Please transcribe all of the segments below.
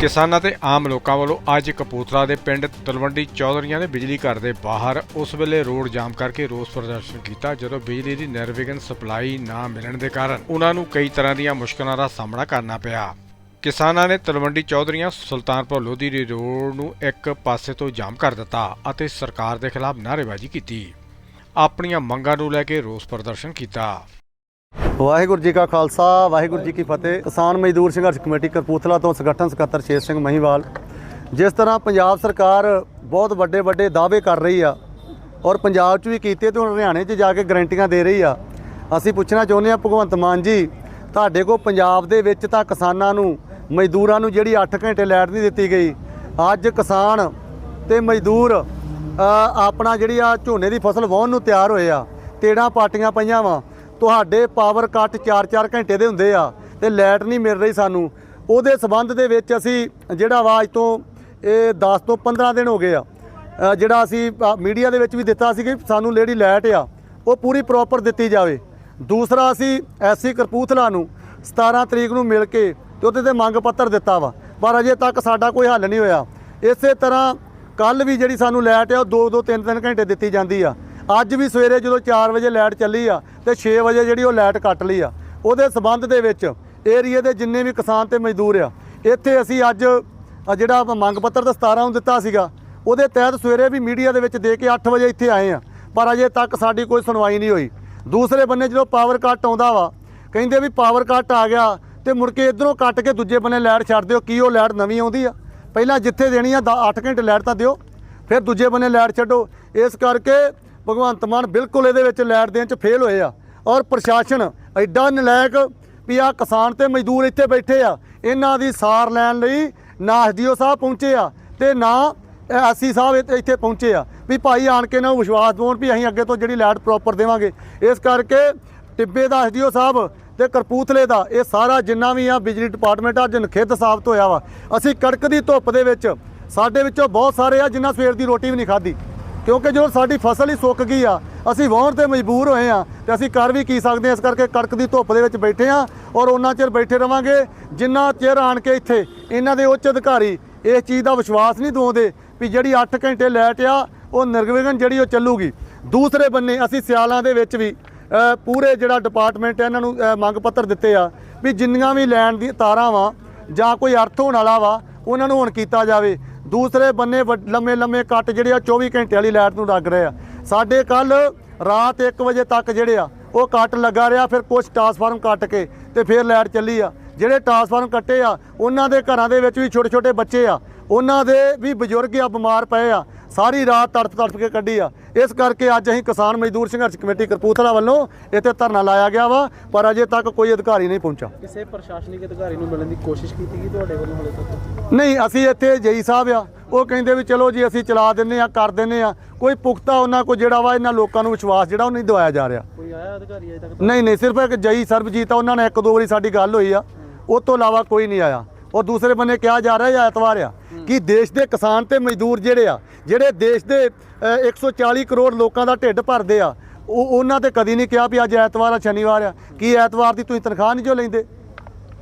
ਕਿਸਾਨਾਂ ਤੇ ਆਮ ਲੋਕਾਂ ਵੱਲੋਂ ਅੱਜ ਕਪੂਰਥਲਾ ਦੇ ਪਿੰਡ ਤਲਵੰਡੀ ਚੌਧਰੀਆਂ ਦੇ ਬਿਜਲੀ ਘਰ ਦੇ ਬਾਹਰ ਉਸ ਵੇਲੇ ਰੋਡ ਜਾਮ ਕਰਕੇ ਰੋਸ ਪ੍ਰਦਰਸ਼ਨ ਕੀਤਾ ਜਦੋਂ ਬਿਜਲੀ ਦੀ ਨਿਰਵਿਘਨ ਸਪਲਾਈ ਨਾ ਮਿਲਣ ਦੇ ਕਾਰਨ ਉਹਨਾਂ ਨੂੰ ਕਈ ਤਰ੍ਹਾਂ ਦੀਆਂ ਮੁਸ਼ਕਲਾਂ ਦਾ ਸਾਹਮਣਾ ਕਰਨਾ ਪਿਆ। ਕਿਸਾਨਾਂ ਨੇ ਤਲਵੰਡੀ ਚੌਧਰੀਆਂ ਸੁਲਤਾਨਪੁਰ ਲੋਧੀ ਦੀ ਰੋਡ ਨੂੰ ਇੱਕ ਪਾਸੇ ਤੋਂ ਜਾਮ ਕਰ ਦਿੱਤਾ ਅਤੇ ਸਰਕਾਰ ਦੇ ਖਿਲਾਫ ਨਾਅਰੇਬਾਜ਼ੀ ਕੀਤੀ। ਆਪਣੀਆਂ ਮੰਗਾਂ ਨੂੰ ਲੈ ਕੇ ਰੋਸ ਪ੍ਰਦਰਸ਼ਨ ਕੀਤਾ। ਵਾਹਿਗੁਰੂ ਜੀ ਕਾ ਖਾਲਸਾ, ਵਾਹਿਗੁਰੂ ਜੀ ਕੀ ਫਤਿਹ। ਕਿਸਾਨ ਮਜ਼ਦੂਰ ਸੰਘਰਸ਼ ਕਮੇਟੀ ਕਰਪੂਥਲਾ ਤੋਂ ਸੰਗਠਨ ਸਕੱਤਰ ਸ਼ੇਰ ਸਿੰਘ ਮਹੀਵਾਲ। ਜਿਸ ਤਰ੍ਹਾਂ ਪੰਜਾਬ ਸਰਕਾਰ ਬਹੁਤ ਵੱਡੇ ਵੱਡੇ ਦਾਅਵੇ ਕਰ ਰਹੀ ਆ ਔਰ ਪੰਜਾਬ 'ਚ ਵੀ ਕੀਤੇ ਤੇ ਹੁਣ ਹਰਿਆਣੇ 'ਚ ਜਾ ਕੇ ਗਰੰਟੀਆਂ ਦੇ ਰਹੀ ਆ, ਅਸੀਂ ਪੁੱਛਣਾ ਚਾਹੁੰਦੇ ਆ ਭਗਵੰਤ ਮਾਨ ਜੀ, ਤੁਹਾਡੇ ਕੋਲ ਪੰਜਾਬ ਦੇ ਵਿੱਚ ਤਾਂ ਕਿਸਾਨਾਂ ਨੂੰ, ਮਜ਼ਦੂਰਾਂ ਨੂੰ ਜਿਹੜੀ 8 ਘੰਟੇ ਲੈਟ ਨਹੀਂ ਦਿੱਤੀ ਗਈ, ਅੱਜ ਕਿਸਾਨ ਤੇ ਮਜ਼ਦੂਰ ਆਪਣਾ ਜਿਹੜੀ ਆ ਝੋਨੇ ਦੀ ਫਸਲ ਵਾਹੁਣ ਨੂੰ ਤਿਆਰ ਹੋਏ ਆ, ਤੇੜਾਂ ਪਾਟੀਆਂ ਪਈਆਂ ਵਾ। ਤੁਹਾਡੇ ਪਾਵਰ ਕੱਟ 4-4 ਘੰਟੇ ਦੇ ਹੁੰਦੇ ਆ ਤੇ ਲਾਈਟ ਨਹੀਂ ਮਿਲ ਰਹੀ ਸਾਨੂੰ। ਉਹਦੇ ਸਬੰਧ ਦੇ ਵਿੱਚ ਅਸੀਂ ਜਿਹੜਾ ਵਾ ਅੱਜ ਤੋਂ, ਇਹ 10 ਤੋਂ 15 ਦਿਨ ਹੋ ਗਏ ਆ। ਜਿਹੜਾ ਅਸੀਂ ਮੀਡੀਆ ਦੇ ਵਿੱਚ ਵੀ ਦਿੱਤਾ ਸੀ ਕਿ ਸਾਨੂੰ ਜਿਹੜੀ ਲਾਈਟ ਆ, ਉਹ ਪੂਰੀ ਪ੍ਰੋਪਰ ਦਿੱਤੀ ਜਾਵੇ। ਦੂਸਰਾ ਅਸੀਂ ਐਸਸੀ ਕਰਪੂਥਲਾ ਨੂੰ 17 ਤਰੀਕ ਨੂੰ ਮਿਲ ਕੇ ਤੇ ਉਹਦੇ ਤੇ ਮੰਗ ਪੱਤਰ ਦਿੱਤਾ ਵਾ। ਪਰ ਅਜੇ ਤੱਕ ਸਾਡਾ ਕੋਈ ਹੱਲ ਨਹੀਂ ਹੋਇਆ। ਇਸੇ ਤਰ੍ਹਾਂ ਕੱਲ ਵੀ ਜਿਹੜੀ ਸਾਨੂੰ ਲਾਈਟ ਆ, ਉਹ 2-2 3-3 ਘੰਟੇ ਦਿੱਤੀ ਜਾਂਦੀ ਆ। ਅੱਜ ਵੀ ਸਵੇਰੇ ਜਦੋਂ 4 ਵਜੇ ਲਾਈਟ ਚੱਲੀ ਆ ਤੇ 6 ਵਜੇ ਜਿਹੜੀ ਉਹ ਲਾਈਟ ਕੱਟ ਲਈ ਆ, ਉਹਦੇ ਸਬੰਧ ਦੇ ਵਿੱਚ ਏਰੀਏ ਦੇ ਜਿੰਨੇ ਵੀ ਕਿਸਾਨ ਤੇ ਮਜ਼ਦੂਰ ਆ, ਇੱਥੇ ਅਸੀਂ ਅੱਜ ਜਿਹੜਾ ਮੰਗ ਪੱਤਰ ਤਾਂ 17 ਨੂੰ ਦਿੱਤਾ ਸੀਗਾ, ਉਹਦੇ ਤਹਿਤ ਸਵੇਰੇ ਵੀ ਮੀਡੀਆ ਦੇ ਵਿੱਚ ਦੇ ਕੇ 8 ਵਜੇ ਇੱਥੇ ਆਏ ਆ, ਪਰ ਅਜੇ ਤੱਕ ਸਾਡੀ ਕੋਈ ਸੁਣਵਾਈ ਨਹੀਂ ਹੋਈ। ਦੂਸਰੇ ਬੰਨੇ ਜਦੋਂ ਪਾਵਰ ਕੱਟ ਆਉਂਦਾ ਵਾ, ਕਹਿੰਦੇ ਵੀ ਪਾਵਰ ਕੱਟ ਆ ਗਿਆ ਤੇ ਮੁੜ ਕੇ ਇਧਰੋਂ ਕੱਟ ਕੇ ਦੂਜੇ ਬੰਨੇ ਲਾਈਟ ਛੱਡ ਦਿਓ, ਕੀ ਉਹ ਲਾਈਟ ਨਵੀਂ ਆਉਂਦੀ ਆ? ਪਹਿਲਾਂ ਜਿੱਥੇ ਦੇਣੀ ਆ 8 ਘੰਟੇ ਲਾਈਟ ਤਾਂ ਦਿਓ, ਫਿਰ ਦੂਜੇ ਬੰਨੇ ਲਾਈਟ ਛੱਡੋ। ਇਸ ਕਰਕੇ ਭਗਵੰਤ ਮਾਨ ਬਿਲਕੁਲ ਇਹਦੇ ਵਿੱਚ ਲਾਈਟ ਦੇਣ 'ਚ ਫੇਲ ਹੋਏ ਆ। ਔਰ ਪ੍ਰਸ਼ਾਸਨ ਐਡਾ ਨਲਾਇਕ ਵੀ ਆ ਕਿਸਾਨ ਤੇ ਮਜ਼ਦੂਰ ਇੱਥੇ ਬੈਠੇ ਆ। ਇਹਨਾਂ ਦੀ ਸਾਰ ਲੈਣ ਲਈ ਨਾ ਐਸਡੀਓ ਸਾਹਿਬ ਪਹੁੰਚੇ ਆ ਤੇ ਨਾ ਐਸਸੀ ਸਾਹਿਬ ਇੱਥੇ- ਇੱਥੇ ਪਹੁੰਚੇ ਆ। ਵੀ ਭਾਈ ਆਣ ਕੇ ਨਾ ਵਿਸ਼ਵਾਸ ਦਿਵਾਉਣ ਵੀ ਅਸੀਂ ਅੱਗੇ ਤੋਂ ਜਿਹੜੀ ਲਾਈਟ ਪ੍ਰੋਪਰ ਦੇਵਾਂਗੇ। ਇਸ ਕਰਕੇ ਟਿੱਬੇ ਦਾ ਐਸਡੀਓ ਸਾਹਿਬ ਤੇ ਕਰਪੂਥਲੇ ਦਾ ਇਹ ਸਾਰਾ ਜਿੰਨਾ ਵੀ ਆ ਬਿਜਲੀ ਡਿਪਾਰਟਮੈਂਟ ਅੱਜ ਨਖਿੱਧ ਸਾਬਤ ਹੋਇਆ ਵਾ। ਅਸੀਂ ਕੜਕਦੀ ਧੁੱਪ ਦੇ ਵਿੱਚ ਸਾਡੇ ਵਿੱਚੋਂ ਬਹੁਤ ਸਾਰੇ ਆ ਜਿਨ੍ਹਾਂ ਸਵੇਰ ਦੀ ਰੋਟੀ ਵੀ ਨਹੀਂ ਖਾਧੀ। ਕਿਉਂਕਿ ਜਦੋਂ ਸਾਡੀ ਫਸਲ ਹੀ ਸੁੱਕ ਗਈ ਆ, ਅਸੀਂ ਵਾਹਣ ਤੇ ਮਜਬੂਰ ਹੋਏ ਆ ਤੇ ਅਸੀਂ ਕਰ ਵੀ ਕੀ ਸਕਦੇ ਆ, ਇਸ ਕਰਕੇ ਕੜਕਦੀ ਧੁੱਪ ਦੇ ਵਿੱਚ ਬੈਠੇ ਆ ਔਰ ਉਹਨਾਂ ਚਿਰ ਬੈਠੇ ਰਵਾਂਗੇ, ਜਿੰਨਾ ਚਿਰ ਆਣ ਕੇ ਇੱਥੇ ਇਹਨਾਂ ਦੇ ਉੱਚ ਅਧਿਕਾਰੀ ਇਸ ਚੀਜ਼ ਦਾ ਵਿਸ਼ਵਾਸ ਨਹੀਂ ਦਵਾਉਂਦੇ ਵੀ ਜਿਹੜੀ 8 ਘੰਟੇ ਲੈਟ ਆ, ਉਹ ਨਿਰਵਿਘਨ ਜਿਹੜੀ ਉਹ ਚੱਲੂਗੀ। ਦੂਸਰੇ ਬੰਨੇ ਅਸੀਂ ਸਿਆਲਾਂ ਦੇ ਵਿੱਚ ਵੀ ਪੂਰੇ ਜਿਹੜਾ ਡਿਪਾਰਟਮੈਂਟ ਹੈ ਇਹਨਾਂ ਨੂੰ ਮੰਗ ਪੱਤਰ ਦਿੱਤੇ ਆ ਵੀ ਜਿੰਨੀਆਂ ਵੀ ਲੈਣ ਦੀ ਤਾਰਾਂ ਵਾ ਜਾਂ ਕੋਈ ਅਰਥ ਹੋਣ ਵਾਲਾ ਵਾ, ਉਹਨਾਂ ਨੂੰ ਹੁਣ ਕੀਤਾ ਜਾਵੇ। ਦੂਸਰੇ ਬੰਨੇ ਵੱਡ- ਲੰਮੇ ਲੰਮੇ ਕੱਟ ਜਿਹੜੇ ਆ 24 ਘੰਟੇ ਵਾਲੀ ਲਾਈਟ ਨੂੰ ਲੱਗ ਰਹੇ ਆ। ਸਾਡੇ ਕੱਲ ਰਾਤ 1 ਵਜੇ ਤੱਕ ਜਿਹੜੇ ਆ, ਉਹ ਕੱਟ ਲੱਗਾ ਰਿਹਾ, ਫਿਰ ਕੁਝ ਟਰਾਂਸਫਾਰਮ ਕੱਟ ਕੇ ਤੇ ਫਿਰ ਲਾਈਟ ਚੱਲੀ ਆ। ਜਿਹੜੇ ਟਰਾਂਸਫਾਰਮ ਕੱਟੇ ਆ, ਉਹਨਾਂ ਦੇ ਘਰਾਂ ਦੇ ਵਿੱਚ ਵੀ ਛੋਟੇ ਛੋਟੇ ਬੱਚੇ ਆ ਉਹਨਾਂ ਦੇ ਵੀ ਬਜ਼ੁਰਗ ਆ ਬਿਮਾਰ ਪਏ ਆ ਸਾਰੀ ਰਾਤ ਤੜਫ ਤੜਫ ਕੇ ਕੱਢੀ ਆ। ਇਸ ਕਰਕੇ ਅੱਜ ਅਸੀਂ ਕਿਸਾਨ ਮਜ਼ਦੂਰ ਸੰਘਰਸ਼ ਕਮੇਟੀ ਕਰਪੂਥਲਾ ਵੱਲੋਂ ਇੱਥੇ ਧਰਨਾ ਲਾਇਆ ਗਿਆ ਵਾ ਪਰ ਅਜੇ ਤੱਕ ਕੋਈ ਅਧਿਕਾਰੀ ਨਹੀਂ ਪਹੁੰਚਾ। ਕਿਸੇ ਪ੍ਰਸ਼ਾਸਨਿਕ ਅਧਿਕਾਰੀ ਨੂੰ ਮਿਲਣ ਦੀ ਕੋਸ਼ਿਸ਼ ਕੀਤੀ ਗਈ ਤੁਹਾਡੇ ਵੱਲੋਂ ਹਲੇ ਤੱਕ? ਨਹੀਂ ਅਸੀਂ ਇੱਥੇ ਜਈ ਸਾਹਿਬ ਆ ਉਹ ਕਹਿੰਦੇ ਵੀ ਚਲੋ ਜੀ ਅਸੀਂ ਚਲਾ ਦਿੰਨੇ ਆ ਕਰ ਦਿੰਨੇ ਆ ਕੋਈ ਪੁਖਤਾ ਉਹਨਾਂ ਕੋ ਜਿਹੜਾ ਵਾ ਇਹਨਾਂ ਲੋਕਾਂ ਨੂੰ ਵਿਸ਼ਵਾਸ ਜਿਹੜਾ ਉਹ ਨਹੀਂ ਦਵਾਇਆ ਜਾ ਰਿਹਾ। ਕੋਈ ਆਇਆ ਅਧਿਕਾਰੀ ਅਜੇ ਤੱਕ ਨਹੀਂ ਨਹੀਂ ਸਿਰਫ ਇੱਕ ਜਈ ਸਰਬਜੀਤ ਆ ਉਹਨਾਂ ਨੇ ਇੱਕ ਦੋ ਵਾਰੀ ਸਾਡੀ ਗੱਲ ਹੋਈ ਆ ਉਹ ਤੋਂ ਇਲਾਵਾ ਕੋਈ ਨਹੀਂ ਆਇਆ। ਉਹ ਦੂਸਰੇ ਬੰਨੇ ਕਿਹਾ ਜਾ ਰਿਹਾ ਜਾਂ ਐਤਵਾਰ ਆ। ਕਿ ਦੇਸ਼ ਦੇ ਕਿਸਾਨ ਤੇ ਮਜ਼ਦੂਰ ਜਿਹੜੇ ਆ ਜਿਹੜੇ ਦੇਸ਼ ਦੇ ਅ, 140 ਕਰੋੜ ਲੋਕਾਂ ਦਾ ਢਿੱਡ ਭਰਦੇ ਆ ਉਹ ਉਹਨਾਂ ਤੇ ਕਦੀ ਨਹੀਂ ਕਿਹਾ ਵੀ ਅੱਜ ਐਤਵਾਰ ਆ ਸ਼ਨੀਵਾਰ ਆ। ਕੀ ਐਤਵਾਰ ਦੀ ਤੁਸੀਂ ਤਨਖਾਹ ਨਹੀਂ ਜੋ ਲੈਂਦੇ?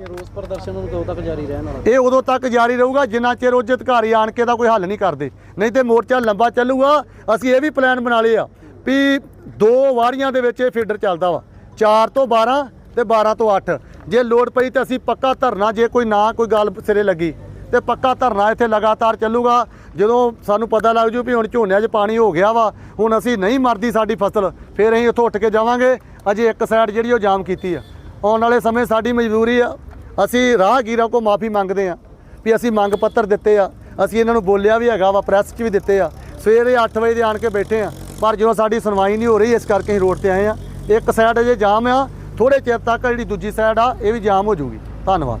ਇਹ ਰੋਸ ਪ੍ਰਦਰਸ਼ਨ ਨੂੰ ਕਦੋਂ ਤੱਕ ਜਾਰੀ ਰਹਿਣ ਵਾਲਾ? ਇਹ ਉਦੋਂ ਤੱਕ ਜਾਰੀ ਰਹੂਗਾ ਜਿੰਨਾ ਚਿਰ ਉੱਚ ਅਧਿਕਾਰੀ ਆਣ ਕੇ ਦਾ ਕੋਈ ਹੱਲ ਨਹੀਂ ਕਰਦੇ। ਨਹੀਂ ਤੇ ਮੋਰਚਾ ਲੰਬਾ ਚੱਲੂਗਾ ਅਸੀਂ ਇਹ ਵੀ ਪਲਾਨ ਬਣਾ ਲਏ ਆ ਵੀ ਦੋ ਵਾਰੀਆਂ ਦੇ ਵਿੱਚ ਇਹ ਫੀਡਰ ਚੱਲਦਾ ਵਾ। 4 ਤੋਂ 12 ਤੇ 12 ਤੋਂ 8 ਜੇ ਲੋਡ ਪਈ ਤਾਂ ਅਸੀਂ ਪੱਕਾ ਧਰਨਾ ਜੇ ਕੋਈ ਨਾ ਕੋਈ ਗੱਲ ਸਿਰੇ ਲੱਗੀ। ਤੇ ਪੱਕਾ ਧਰਨਾ ਇੱਥੇ ਲਗਾਤਾਰ ਚੱਲੂਗਾ। ਜਦੋਂ ਸਾਨੂੰ ਪਤਾ ਲੱਗ ਜੂ ਵੀ ਹੁਣ ਝੋਨਿਆਂ 'ਚ ਪਾਣੀ ਹੋ ਗਿਆ ਵਾ, ਹੁਣ ਅਸੀਂ ਨਹੀਂ ਮਰਦੀ ਸਾਡੀ ਫਸਲ, ਫਿਰ ਅਸੀਂ ਉੱਥੋਂ ਉੱਠ ਕੇ ਜਾਵਾਂਗੇ। ਅਜੇ ਇੱਕ ਸਾਈਡ ਜਿਹੜੀ ਉਹ ਜਾਮ ਕੀਤੀ ਆ। ਆਉਣ ਵਾਲੇ ਸਮੇਂ ਸਾਡੀ ਮਜਬੂਰੀ ਆ। ਅਸੀਂ ਰਾਹਗੀਰਾਂ ਕੋ ਮਾਫੀ ਮੰਗਦੇ ਆ ਵੀ ਅਸੀਂ ਮੰਗ ਪੱਤਰ ਦਿੱਤੇ ਆ। ਅਸੀਂ ਇਹਨਾਂ ਨੂੰ ਬੋਲਿਆ ਵੀ ਹੈਗਾ ਵਾ, ਪ੍ਰੈਸ 'ਚ ਵੀ ਦਿੱਤੇ ਆ। ਸਵੇਰੇ 8 ਵਜੇ ਦੇ ਆਣ ਕੇ ਬੈਠੇ ਆ। ਪਰ ਜਦੋਂ ਸਾਡੀ ਸੁਣਵਾਈ ਨਹੀਂ ਹੋ ਰਹੀ, ਇਸ ਕਰਕੇ ਅਸੀਂ ਰੋਡ ਤੇ ਆਏ ਆ। ਇੱਕ ਸਾਈਡ ਅਜੇ ਜਾਮ ਆ। ਥੋੜੇ ਚਿਰ ਤੱਕ ਜਿਹੜੀ ਦੂਜੀ ਸਾਈਡ ਆ, ਇਹ ਵੀ ਜਾਮ ਹੋ ਜਾਊਗੀ ਧੰਨਵਾਦ।